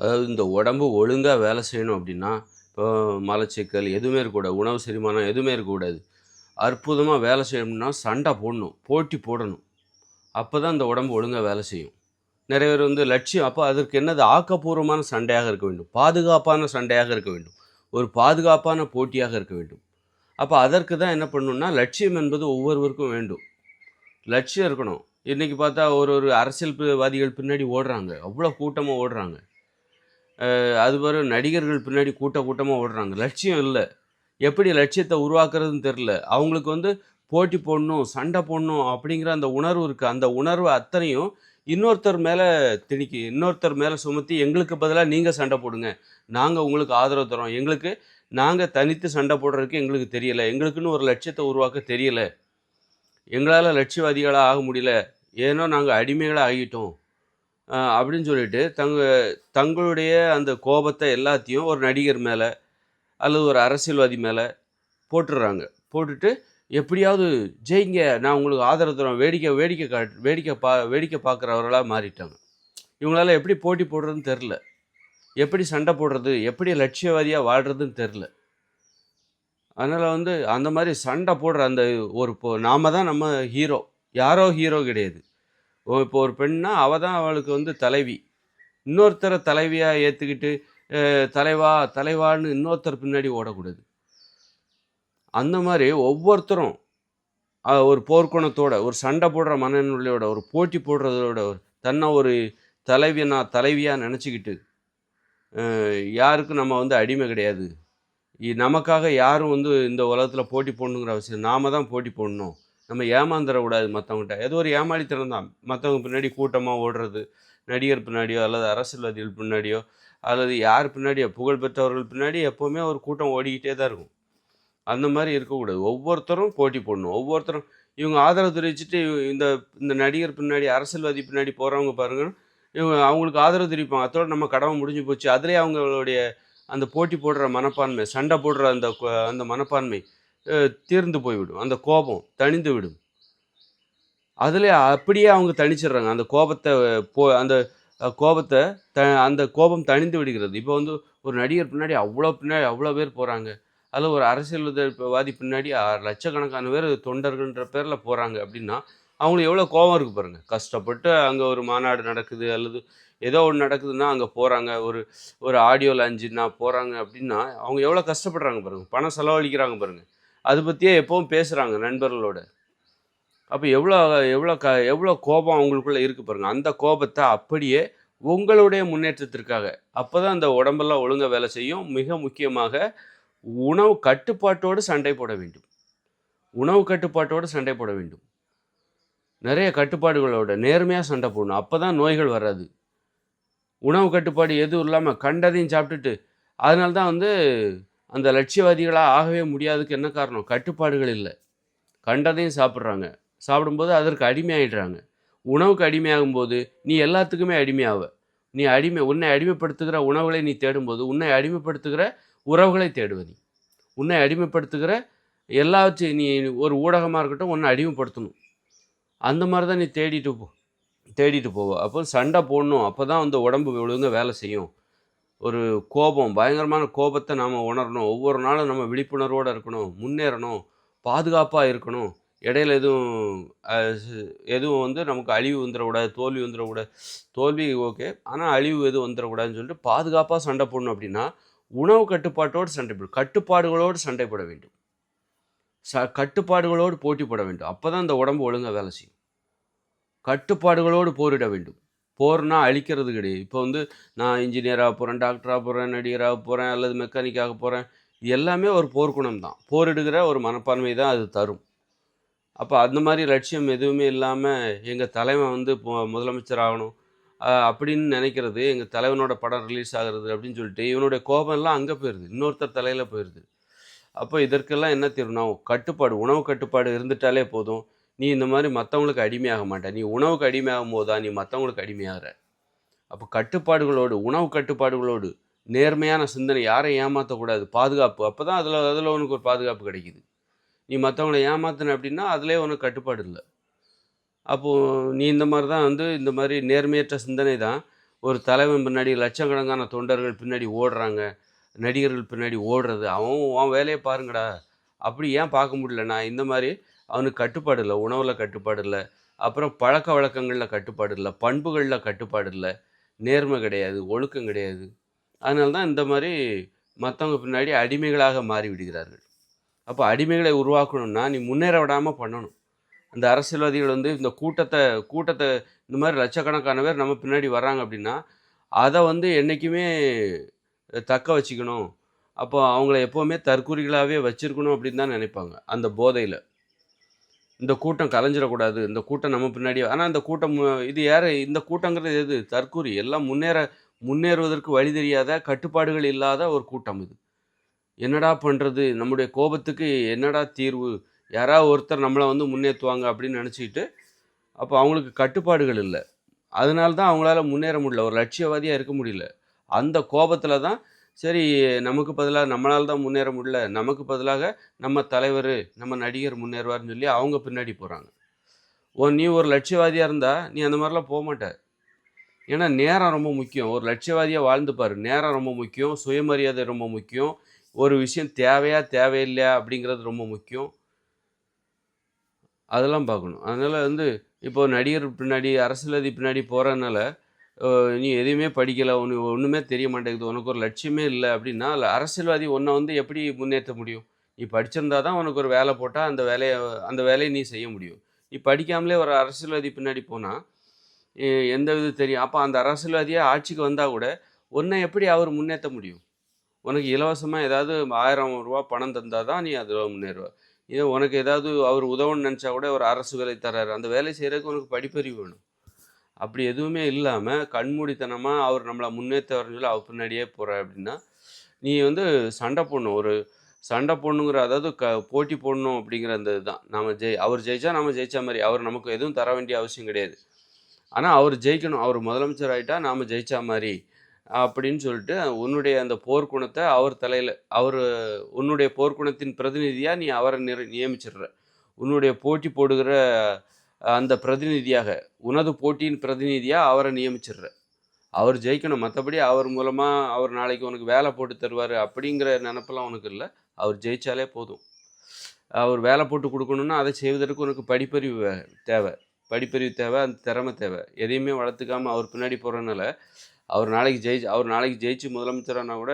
அதாவது இந்த உடம்பு ஒழுங்காக வேலை செய்யணும் அப்படின்னா, இப்போ மலச்சிக்கல் எதுவுமே இருக்கக்கூடாது. உணவு செரிமானம் எதுவுமே இருக்கக்கூடாது. அற்புதமாக வேலை செய்யணும்னா சண்டை போடணும். போட்டி போடணும். அப்போ தான் இந்த உடம்பு ஒழுங்காக வேலை செய்யும். நிறைய பேர் வந்து லட்சியம் அப்போ அதற்கு என்னது ஆக்கப்பூர்வமான சண்டையாக இருக்க வேண்டும். பாதுகாப்பான சண்டையாக இருக்க வேண்டும். ஒரு பாதுகாப்பான போட்டியாக இருக்க வேண்டும். அப்போ அதற்கு தான் என்ன பண்ணணும்னா, லட்சியம் என்பது ஒவ்வொருவருக்கும் வேண்டும். லட்சியம் இருக்கணும். இன்றைக்கி பார்த்தா ஒரு ஒரு அரசியல்வாதிகள் பின்னாடி ஓடுறாங்க. அவ்வளோ கூட்டமாக ஓடுறாங்க. அது பிறகு நடிகர்கள் பின்னாடி கூட்ட கூட்டமாக ஓடுறாங்க. லட்சியம் இல்லை எப்படி லட்சியத்தை உருவாக்குறதுன்னு தெரியல. அவங்களுக்கு வந்து போட்டி போடணும், சண்டை போடணும் அப்படிங்கிற அந்த உணர்வு இருக்குது அந்த உணர்வு அத்தனையும் இன்னொருத்தர் மேலே திணிக்கி இன்னொருத்தர் மேலே சுமத்தி எங்களுக்கு பதிலாக நீங்கள் சண்டை போடுங்க. நாங்கள் உங்களுக்கு ஆதரவு தரோம் எங்களுக்கு நாங்கள் தனித்து சண்டை போடுறதுக்கு எங்களுக்கு தெரியலை எங்களுக்குன்னு ஒரு லட்சியத்தை உருவாக்க தெரியலை எங்களால் லட்சியவாதிகளாக ஆக முடியல. ஏனோ நாங்கள் அடிமைகளாக ஆகிட்டோம். அப்படின்னு சொல்லிட்டு தங்க தங்களுடைய அந்த கோபத்தை எல்லாத்தையும் ஒரு நடிகர் மேலே அல்லது ஒரு அரசியல்வாதி மேலே போட்டுடுறாங்க போட்டுட்டு எப்படியாவது ஜெயிங்க. நான் உங்களுக்கு ஆதரவு தர்றோம். வேடிக்கை வேடிக்கை காட் வேடிக்கை பா வேடிக்கை பார்க்குறவர்களாக மாறிட்டாங்க. இவங்களால எப்படி போட்டி போடுறதுன்னு தெரில எப்படி சண்டை போடுறது? எப்படி லட்சியவாதியாக வாழ்கிறதுன்னு தெரில அதனால் வந்து அந்த மாதிரி சண்டை போடுற அந்த ஒரு இப்போ நாம தான் நம்ம ஹீரோ. யாரோ ஹீரோ கிடையாது. இப்போ ஒரு பெண்ணா அவ தான் அவளுக்கு வந்து தலைவி. இன்னொருத்தரை தலைவியாக ஏற்றுக்கிட்டு தலைவா தலைவான்னு இன்னொருத்தர் பின்னாடி ஓடக்கூடாது. அந்த மாதிரி ஒவ்வொருத்தரும் ஒரு போர்க்குணத்தோட, ஒரு சண்டை போடுற மனநிலையோட, ஒரு போட்டி போடுறதோட, ஒரு தன்னை ஒரு தலைவினா நான் தலைவியாக நினச்சிக்கிட்டு யாருக்கும் நம்ம வந்து அடிமை கிடையாது. நமக்காக யாரும் வந்து இந்த உலகத்தில் போட்டி போடணுங்கிற அவசியம் நாம தான் போட்டி போடணும். நம்ம ஏமாந்துடக்கூடாது மற்றவங்ககிட்ட ஏதோ ஒரு ஏமாளித்தனம் தான். பின்னாடி கூட்டமாக ஓடுறது. நடிகர் பின்னாடியோ, அல்லது அரசியல்வாதிகள் பின்னாடியோ, அல்லது யார் பின்னாடியோ புகழ் பெற்றவர்கள் பின்னாடி எப்போவுமே ஒரு கூட்டம் ஓடிக்கிட்டே தான் இருக்கும். அந்த மாதிரி இருக்கக்கூடாது. ஒவ்வொருத்தரும் போட்டி போடணும். ஒவ்வொருத்தரும் இவங்க ஆதரவு தெரிவிச்சுட்டு இந்த இந்த நடிகர் பின்னாடி, அரசியல்வாதி பின்னாடி போகிறவங்க பாருங்கள் இவங்க அவங்களுக்கு ஆதரவு தெரிவிப்பாங்க. அத்தோட நம்ம கடமை முடிஞ்சு போச்சு. அதிலே அவங்களுடைய அந்த போட்டி போடுற மனப்பான்மை, சண்டை போடுற அந்த அந்த மனப்பான்மை தீர்ந்து போய்விடும். அந்த கோபம் தணிந்து விடும். அதில் அப்படியே அவங்க தணிச்சிடுறாங்க. அந்த கோபத்தை போ அந்த கோபத்தை த அந்த கோபம் தணிந்து விடுகிறது. இப்போ வந்து ஒரு நடிகர் பின்னாடி அவ்வளோ பின்னாடி அவ்வளோ பேர் போகிறாங்க அதில் ஒரு அரசியல்வாதி வாதி பின்னாடி ஆறு லட்சக்கணக்கான பேர் தொண்டர்கள்ன்ற பேரில் போகிறாங்க அப்படின்னா, அவங்களுக்கு எவ்வளோ கோபம் இருக்குது பாருங்கள் கஷ்டப்பட்டு அங்கே ஒரு மாநாடு நடக்குது, அல்லது ஏதோ ஒன்று நடக்குதுன்னா அங்கே போகிறாங்க ஒரு ஒரு ஆடியோ லஞ்சுன்னா போகிறாங்க அப்படின்னா, அவங்க எவ்வளோ கஷ்டப்படுறாங்க பாருங்கள் பணம் செலவழிக்கிறாங்க பாருங்கள் அதை பற்றியே எப்பவும் பேசுகிறாங்க நண்பர்களோட. அப்போ எவ்வளோ எவ்வளோ க எவ்வளோ கோபம் அவங்களுக்குள்ள இருக்கு பாருங்கள் அந்த கோபத்தை அப்படியே உங்களுடைய முன்னேற்றத்திற்காக, அப்போ தான் அந்த உடம்பெல்லாம் ஒழுங்காக வேலை செய்யும். மிக முக்கியமாக உணவு கட்டுப்பாட்டோடு சண்டை போட வேண்டும். உணவு கட்டுப்பாட்டோடு சண்டை போட வேண்டும். நிறைய கட்டுப்பாடுகளோட நேர்மையாக சண்டை போடணும். அப்போ தான் நோய்கள் வராது. உணவு கட்டுப்பாடு எதுவும் இல்லாமல் கண்டதையும் சாப்பிட்டுட்டு, அதனால தான் வந்து அந்த லட்சியவாதிகளாக ஆகவே முடியாதுக்கு என்ன காரணம்? கட்டுப்பாடுகள் இல்லை கண்டதையும் சாப்பிட்றாங்க சாப்பிடும்போது அதற்கு அடிமையாயிடுறாங்க. உணவுக்கு அடிமையாகும்போது, நீ எல்லாத்துக்குமே அடிமையாவ. நீ அடிமை உன்னை அடிமைப்படுத்துகிற உணவுகளை நீ தேடும்போது, உன்னை அடிமைப்படுத்துகிற உறவுகளை தேடுவ நீ. உன்னை அடிமைப்படுத்துகிற எல்லாத்தையும் நீ ஒரு ஊடகமாக இருக்கட்டும், உன்னை அடிமைப்படுத்தணும். அந்த மாதிரி தான் நீ தேடிட்டு போ தேடிட்டு போவ. அப்போ சண்டை போடணும். அப்போ தான் அந்த உடம்பு ஒழுங்காக வேலை செய்யும். ஒரு கோபம், பயங்கரமான கோபத்தை நாம் உணரணும். ஒவ்வொரு நாளும் நம்ம விழிப்புணர்வோடு இருக்கணும். முன்னேறணும். பாதுகாப்பாக இருக்கணும். இடையில எதுவும் எதுவும் வந்து நமக்கு அழிவு வந்துடக்கூடாது தோல்வி வந்துடக்கூடாது தோல்வி ஓகே. ஆனால் அழிவு எதுவும் வந்துடக்கூடாதுன்னு சொல்லிட்டு பாதுகாப்பாக சண்டை போடணும் அப்படின்னா, உணவு கட்டுப்பாட்டோடு சண்டை போடும் கட்டுப்பாடுகளோடு சண்டை போட வேண்டும். ச கட்டுப்பாடுகளோடு போட்டி போட வேண்டும். அப்பதான் இந்த உடம்பு ஒழுங்காக வேலை செய்யும். கட்டுப்பாடுகளோடு போரிட வேண்டும். போர்னா அழிக்கிறது கிடையாது. இப்போ வந்து நான் இன்ஜினியராக போகிறேன் டாக்டராக போகிறேன் நடிகராக போகிறேன் அல்லது மெக்கானிக்காக போகிறேன் இது எல்லாமே ஒரு போர்க்குணம் தான். போரிடுகிற ஒரு மனப்பான்மை தான் அது தரும். அப்போ அந்த மாதிரி லட்சியம் எதுவுமே இல்லாமல் எங்கள் தலைவன் வந்து இப்போ முதலமைச்சர் ஆகணும், அப்படின்னு நினைக்கிறது எங்கள் தலைவனோட படம் ரிலீஸ் ஆகுறது அப்படின்னு சொல்லிட்டு, இவனுடைய கோபம்லாம் அங்கே போயிடுது இன்னொருத்தர் தலையில் போயிடுது அப்போ இதற்கெல்லாம் என்ன தீர்வுனா, கட்டுப்பாடு, உணவு கட்டுப்பாடு இருந்துட்டாலே போதும். நீ இந்த மாதிரி மற்றவங்களுக்கு அடிமையாக மாட்ட. நீ உணவுக்கு அடிமையாகும்போது தான், நீ மற்றவங்களுக்கு அடிமையாகிற. அப்போ கட்டுப்பாடுகளோடு, உணவு கட்டுப்பாடுகளோடு, நேர்மையான சிந்தனை, யாரையும் ஏமாற்றக்கூடாது பாதுகாப்பு. அப்பதான் அதில் அதில் உனக்கு ஒரு பாதுகாப்பு கிடைக்குது. நீ மற்றவங்களை ஏமாத்துன அப்படின்னா, அதிலே உனக்கு கட்டுப்பாடு இல்லை. அப்போது நீ இந்த மாதிரி தான் வந்து இந்த மாதிரி நேர்மையற்ற சிந்தனை தான் ஒரு தலைவன் பின்னாடி லட்சக்கணக்கான தொண்டர்கள் பின்னாடி ஓடுறாங்க. நடிகர்கள் பின்னாடி ஓடுறது. அவன் உன் வேலையை பாருங்கடா. அப்படி ஏன் பார்க்க முடியலண்ணா இந்த மாதிரி அவனுக்கு கட்டுப்பாடு இல்லை உணவில் கட்டுப்பாடு இல்லை அப்புறம் பழக்க வழக்கங்களில் கட்டுப்பாடு இல்லை பண்புகளில் கட்டுப்பாடு இல்லை நேர்மை கிடையாது ஒழுக்கம் கிடையாது. அதனால தான் இந்த மாதிரி மற்றவங்க பின்னாடி அடிமைகளாக மாறி விடுகிறார்கள். அப்போ அடிமைகளை உருவாக்கணும்னா நீ முன்னேற விடாமல் பண்ணணும். அந்த அரசியல்வாதிகள் வந்து இந்த கூட்டத்தை கூட்டத்தை இந்த மாதிரி லட்சக்கணக்கான பேர் நம்ம பின்னாடி வர்றாங்க அப்படின்னா அதை வந்து என்றைக்குமே தக்க வச்சுக்கணும். அப்போ அவங்கள எப்போவுமே தற்கூறிகளாகவே வச்சுருக்கணும் அப்படின்னு தான் நினைப்பாங்க அந்த போதையில். இந்த கூட்டம் கலைஞ்சிடக்கூடாது இந்த கூட்டம் நம்ம பின்னாடி ஆனால் இந்த கூட்டம் இது யார்? இந்த கூட்டங்கிறது எது? தற்கூறி எல்லாம் முன்னேற முன்னேறுவதற்கு வழி தெரியாத கட்டுப்பாடுகள் இல்லாத ஒரு கூட்டம் இது. என்னடா பண்ணுறது நம்முடைய கோபத்துக்கு என்னடா தீர்வு? யாராவது ஒருத்தர் நம்மளை வந்து முன்னேற்றுவாங்க அப்படின்னு நினச்சிக்கிட்டு அப்போ அவங்களுக்கு கட்டுப்பாடுகள் இல்லை. அதனால தான் அவங்களால முன்னேற முடியல. ஒரு லட்சியவாதியாக இருக்க முடியல. அந்த கோபத்தில் தான் சரி நமக்கு பதிலாக நம்மளால் தான் முன்னேற முடியல. நமக்கு பதிலாக நம்ம தலைவர் நம்ம நடிகர் முன்னேறுவார்னு சொல்லி அவங்க பின்னாடி போகிறாங்க ஓ நீ ஒரு லட்சியவாதியாக இருந்தால் நீ அந்த மாதிரிலாம் போக மாட்ட. ஏன்னா நேரம் ரொம்ப முக்கியம். ஒரு லட்சியவாதியாக வாழ்ந்து பாரு. நேரம் ரொம்ப முக்கியம். சுயமரியாதை ரொம்ப முக்கியம். ஒரு விஷயம் தேவையா தேவையில்லையா அப்படிங்கிறது ரொம்ப முக்கியம். அதெல்லாம் பார்க்கணும். அதனால் வந்து இப்போ நடிகர் பின்னாடி அரசியல்வாதி பின்னாடி போகிறதுனால நீ எதையுமே படிக்கலை ஒன்று ஒன்றுமே தெரிய மாட்டேங்குது உனக்கு ஒரு லட்சியமே இல்லை அப்படின்னா அரசியல்வாதி ஒன்றை வந்து எப்படி முன்னேற்ற முடியும்? நீ படிச்சிருந்தா தான் உனக்கு ஒரு வேலை போட்டால் அந்த வேலையை அந்த வேலையை நீ செய்ய முடியும். நீ படிக்காமலே ஒரு அரசியல்வாதி பின்னாடி போனால் எந்த வித தெரியும்? அப்போ அந்த அரசியல்வாதியாக ஆட்சிக்கு வந்தால் கூட உன்னை எப்படி அவர் முன்னேற்ற முடியும்? உனக்கு இலவசமாக ஏதாவது ஆயிரம் ரூபா பணம் தந்தால் தான் நீ அதில் முன்னேறுவ. இதே உனக்கு ஏதாவது அவர் உதவணும்னு நினச்சா கூட ஒரு அரசு வேலை தர்றாரு. அந்த வேலை செய்கிறதுக்கு உனக்கு படிப்பறிவு வேணும். அப்படி எதுவுமே இல்லாமல் கண்மூடித்தனமாக அவர் நம்மளை முன்னேற்றவர்னு சொல்லி அவர் பின்னாடியே போகிற அப்படின்னா நீ வந்து சண்டை போடணும். ஒரு சண்டை போடணுங்கிற அதாவது க போட்டி போடணும் அப்படிங்கிற அந்த இதுதான். நம்ம ஜெய் அவர் ஜெயிச்சா நம்ம ஜெயிச்ச மாதிரி. அவர் நமக்கு எதுவும் தர வேண்டிய அவசியம் கிடையாது. ஆனால் அவர் ஜெயிக்கணும். அவர் முதலமைச்சர் ஆகிட்டா நாம் ஜெயிச்சா மாதிரி அப்படின்னு சொல்லிட்டு உன்னுடைய அந்த போர்க்குணத்தை அவர் தலையில் அவர் உன்னுடைய போர்க்குணத்தின் பிரதிநிதியாக நீ அவரை நிர நியமிச்சிடுற. உன்னுடைய போட்டி போடுகிற அந்த பிரதிநிதியாக உனது போட்டியின் பிரதிநிதியாக அவரை நியமிச்சிடுற. அவர் ஜெயிக்கணும். மற்றபடி அவர் மூலமாக அவர் நாளைக்கு உனக்கு வேலை போட்டு தருவார் அப்படிங்கிற நினப்பெல்லாம் உனக்கு இல்லை. அவர் ஜெயித்தாலே போதும். அவர் வேலை போட்டு கொடுக்கணுன்னா அதை செய்வதற்கு உனக்கு படிப்பறிவு தேவை. படிப்பறிவு தேவை அந்த திறமை தேவை. எதையுமே வளர்த்துக்காமல் அவர் பின்னாடி போகிறனால அவர் நாளைக்கு ஜெயிச்சு அவர் நாளைக்கு ஜெயிச்சு முதலமைச்சரானா கூட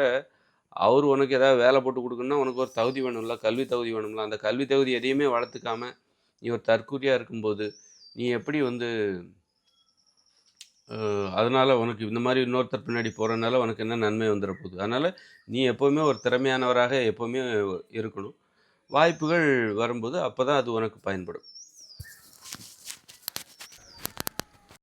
அவர் உனக்கு ஏதாவது வேலை போட்டு கொடுக்கணுன்னா உனக்கு ஒரு தகுதி வேணும்ல கல்வி தகுதி வேணும்ல. அந்த கல்வி தகுதி எதையுமே வளர்த்துக்காம நீ ஒரு தற்கூரியாக இருக்கும்போது நீ எப்படி வந்து அதனால் உனக்கு இந்த மாதிரி இன்னொருத்தர் பின்னாடி போகிறனால உனக்கு என்ன நன்மை வந்துட போகுது? அதனால் நீ எப்போவுமே ஒரு திறமையானவராக எப்போவுமே இருக்கணும். வாய்ப்புகள் வரும்போது அப்போ தான் அது உனக்கு பயன்படும்.